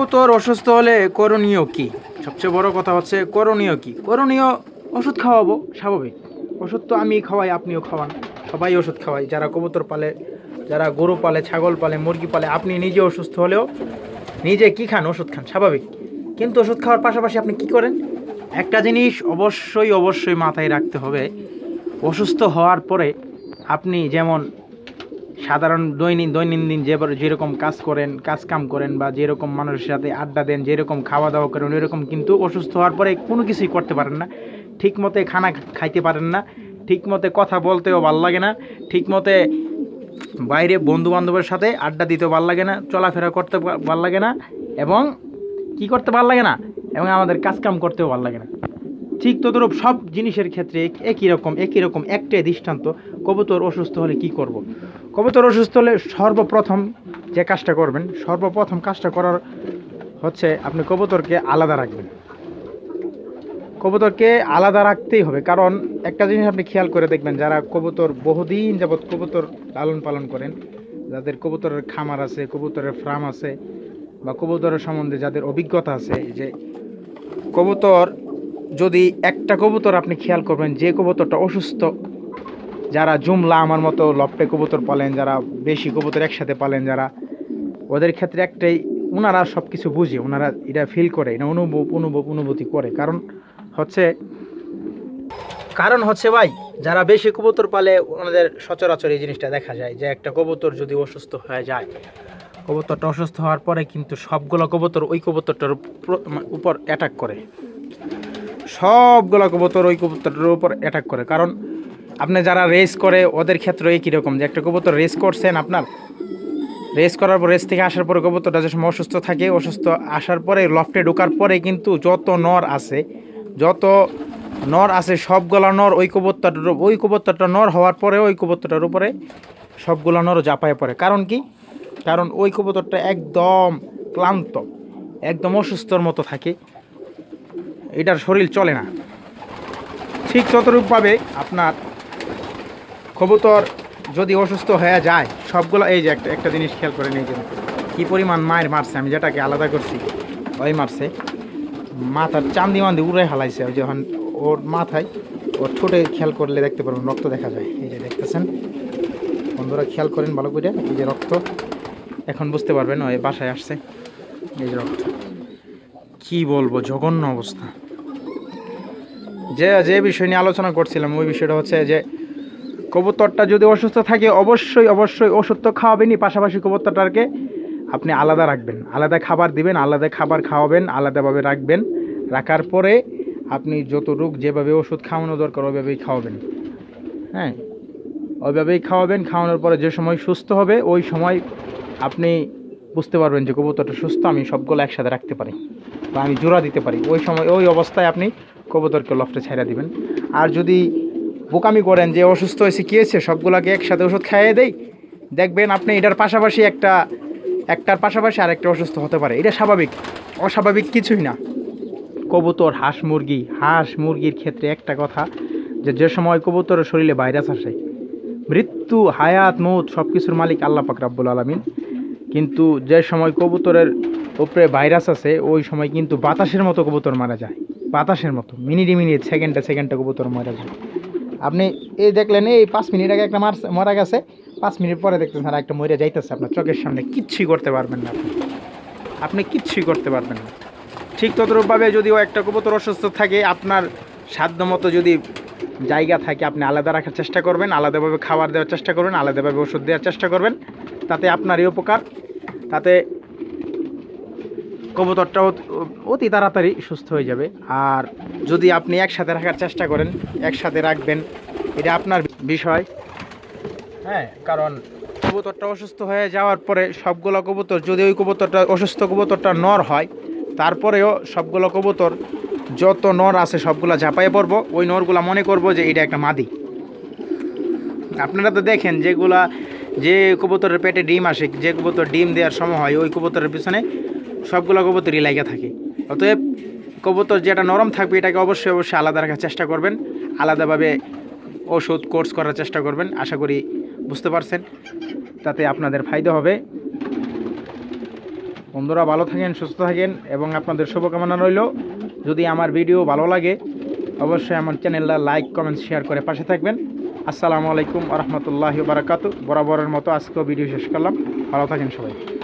কবুতর অসুস্থ হলে করণীয় কি? সবচেয়ে বড় কথা হচ্ছে করণীয় কি? করণীয় ওষুধ খাওয়াবো, স্বাভাবিক। ওষুধ তো আমি খাওয়াই, আপনিও খাওয়ান। সবাই ওষুধ খাওয়াই যারা কবুতর পালে, যারা গরু পালে, ছাগল পালে, মুরগি পালে, আপনি নিজে অসুস্থ হলেও নিজে কি খান? ওষুধ খান, স্বাভাবিক। কিন্তু ওষুধ খাওয়ার পাশাপাশি আপনি কি করেন? একটা জিনিস অবশ্যই অবশ্যই মাথায় রাখতে হবে। অসুস্থ হওয়ার পরে আপনি যেমন সাধারণ দৈনিক, দৈনন্দিন যে যেরকম কাজ করেন, কাজ কাম করেন বা যেরকম মানুষের সাথে আড্ডা দেন, যেরকম খাওয়া দাওয়া করেন, ওইরকম কিন্তু অসুস্থ হওয়ার পরে কোনো কিছুই করতে পারেন না। ঠিক মতে খানা খাইতে পারেন না। ঠিক মতে কথা বলতেও ভালো লাগে না। ঠিক মতে বাইরে বন্ধু বান্ধবের সাথে আড্ডা দিতেও ভালো লাগে না। চলাফেরা করতে ভালো লাগে না। এবং কি করতে ভালো লাগে না? এবং আমাদের কাজ কাম করতেও ভালো লাগে না। ঠিক তদরূপ সব জিনিসের ক্ষেত্রে একই রকম একই রকম একটাই দৃষ্টান্ত। কবুতর অসুস্থ হলে কি করব। কবুতর অসুস্থ হলে সর্বপ্রথম যে কাজটা করবেন, সর্বপ্রথম কাজটা করার হচ্ছে আপনি কবুতরকে আলাদা রাখবেন। কবুতরকে আলাদা রাখতেই হবে। কারণ একটা জিনিস আপনি খেয়াল করে দেখবেন, যারা কবুতর বহুদিন যাবৎ কবুতর লালন পালন করেন, যাদের কবুতরের খামার আছে, কবুতরের ফার্ম আছে, বা কবুতরের সম্বন্ধে যাদের অভিজ্ঞতা আছে, যে কবুতর যদি একটা কবুতর আপনি খেয়াল করবেন, যে কবুতরটা অসুস্থ, যারা জুমলা আমার মতো লপটে কবুতর পালেন, যারা বেশি কবুতর একসাথে পালেন, যারা, ওদের ক্ষেত্রে একটাই ওনারা সব কিছু বুঝে ওনারা এটা ফিল করে, এটা অনুভব অনুভব, অনুভূতি করে। কারণ হচ্ছে কারণ হচ্ছে ভাই, যারা বেশি কবুতর পালে, ওনাদের সচরাচর এই জিনিসটা দেখা যায়, যে একটা কবুতর যদি অসুস্থ হয়ে যায়, কবুতরটা অসুস্থ হওয়ার পরে কিন্তু সবগুলো কবুতর ওই কবুতরটার উপর অ্যাটাক করে। সবগুলো কবুতর ওই কবুতরটার উপর অ্যাটাক করে। কারণ আপনি যারা রেস করে, ওদের ক্ষেত্রে একই রকম যে একটা কবুতর রেস করছেন আপনার রেস করার পর রেস থেকে আসার পরে কবুতরটা যে অসুস্থ থাকে, অসুস্থ আসার পরে লফটে ঢোকার পরে কিন্তু যত নর আছে, যত নর আছে, সবগুলা নর ওই কবুতরটার ওই কবুতরটা নর হওয়ার পরে, ওই কবুতরটার উপরে সবগুলো নর জাপায় পড়ে। কারণ কি? কারণ ওই কবুতরটা একদম ক্লান্ত, একদম অসুস্থর মতো থাকে। এটার শরীর চলে না। ঠিক ততরূপভাবে আপনার কবুতর যদি অসুস্থ হয়ে যায়, সবগুলো এই যে একটা একটা জিনিস খেয়াল করে নিয়ে যাবেন কী পরিমাণ মায়ের মারছে, আমি যেটাকে আলাদা করছি, ওই মারছে। মাথার চান্দি মান্দি উড়ে হালাইছে, ওই যখন ওর মাথায়, ওর ঠোঁটে খেয়াল করলে দেখতে পারবেন, রক্ত দেখা যায়। এই যে দেখতেছেন, বন্ধুরা খেয়াল করেন ভালো করে, এই যে রক্ত। এখন বুঝতে পারবেন, ওই বাসায় আসছে, এই যে রক্ত। কী বলব, জঘন্য অবস্থা। যে যে বিষয় নিয়ে আলোচনা করছিলাম, ওই বিষয়টা হচ্ছে যে, কবুতরটা যদি অসুস্থ থাকে, অবশ্যই অবশ্যই ওষুধ তো খাওয়াবেনই। পাশাপাশি কবুতরটাকে আপনি আলাদা রাখবেন। আলাদা খাবার দিবেন, আলাদা খাবার খাওয়াবেন, আলাদাভাবে রাখবেন। রাখার পরে আপনি যত রোগ যেভাবে ওষুধ খাওয়ানো দরকার, ওইভাবেই খাওয়াবেন। হ্যাঁ? ওইভাবেই খাওয়াবেন। খাওয়ানোর পরে যে সময় সুস্থ হবে, ওই সময় আপনি বুঝতে পারবেন যে কবুতরটা সুস্থ, আমি সবগুলো একসাথে রাখতে পারি বা আমি জোড়া দিতে পারি। ওই সময়, ওই অবস্থায় আপনি কবুতরকে লফটে ছেড়ে দিবেন। আর যদি বোকামি করেন যে অসুস্থ হয়েছে, কী হয়েছে? সবগুলোকে একসাথে ওষুধ খাইয়ে দেই। দেখবেন আপনি এটার পাশাপাশি একটা, একটার পাশাপাশি আরেকটা অসুস্থ হতে পারে। এটা স্বাভাবিক। অস্বাভাবিক কিছুই না। কবুতর, হাঁস মুরগি, হাঁস মুরগির ক্ষেত্রে একটা কথা যে যে সময় কবুতরের শরীরে ভাইরাস আসে, মৃত্যু, হায়াত, মৌত সব কিছুর মালিক আল্লাহ পাক রাব্বুল আলমিন। কিন্তু যে সময় কবুতরের উপরে ভাইরাস আছে ওই সময় কিন্তু বাতাসের মতো কবুতর মারা যায়। বাতাসের মতো। মিনিটে মিনিট, সেকেন্ডে সেকেন্ডে কবুতর মারা যায়। আপনি এই দেখলেন, এই পাঁচ মিনিট আগে একটা মার, মারা গেছে। পাঁচ মিনিট পরে দেখতেছেন আর একটা মরে যাইতেছে আপনার চোখের সামনে। কিচ্ছুই করতে পারবেন না আপনি। আপনি কিচ্ছুই করতে পারবেন না। ঠিক ততরূপভাবে যদিও একটা কবুতর অসুস্থ থাকে, আপনার সাধ্য মতো যদি জায়গা থাকে, আপনি আলাদা রাখার চেষ্টা করবেন, আলাদাভাবে খাবার দেওয়ার চেষ্টা করবেন, আলাদাভাবে ওষুধ দেওয়ার চেষ্টা করবেন। তাতে আপনারই উপকার। তাতে কবুতরটা অতি তাড়াতাড়ি সুস্থ হয়ে যাবে। আর যদি আপনি একসাথে রাখার চেষ্টা করেন, একসাথে রাখবেন, এটা আপনার বিষয়। হ্যাঁ কারণ কবুতরটা অসুস্থ হয়ে যাওয়ার পরে সবগুলো কবুতর, যদি ওই কবুতরটা, অসুস্থ কবুতরটা নর হয়, তারপরেও সবগুলো কবুতর, যত নর আছে সবগুলো ঝাঁপাইয়ে পড়ব। ওই নরগুলা মনে করব যে এটা একটা মাদি। আপনারা তো দেখেন যেগুলা, যে কবুতরের পেটে ডিম আসে, যে কবুতর ডিম দেওয়ার সময় হয়, ওই কবুতরের পিছনে সবগুলো কবুতরই লাগা থাকে। অতএব কবুতর যেটা নরম থাকবে, এটাকে অবশ্যই অবশ্যই আলাদা রাখার চেষ্টা করবেন। আলাদাভাবে ওষুধ কোর্স করার চেষ্টা করবেন, আশা করি বুঝতে পারছেন। তাতে আপনাদের ফায়দা হবে। বন্ধুরা, ভালো থাকেন, সুস্থ থাকেন এবং আপনাদের শুভকামনা রইল। যদি আমার ভিডিও ভালো লাগে, অবশ্যই আমার চ্যানেলটা লাইক, কমেন্ট, শেয়ার করে পাশে থাকবেন। আসসালামু আলাইকুম রহমতুল্লাহ বারাকাতু বরাবরের মতো আজকেও ভিডিও শেষ করলাম। ভালো থাকেন সবাই।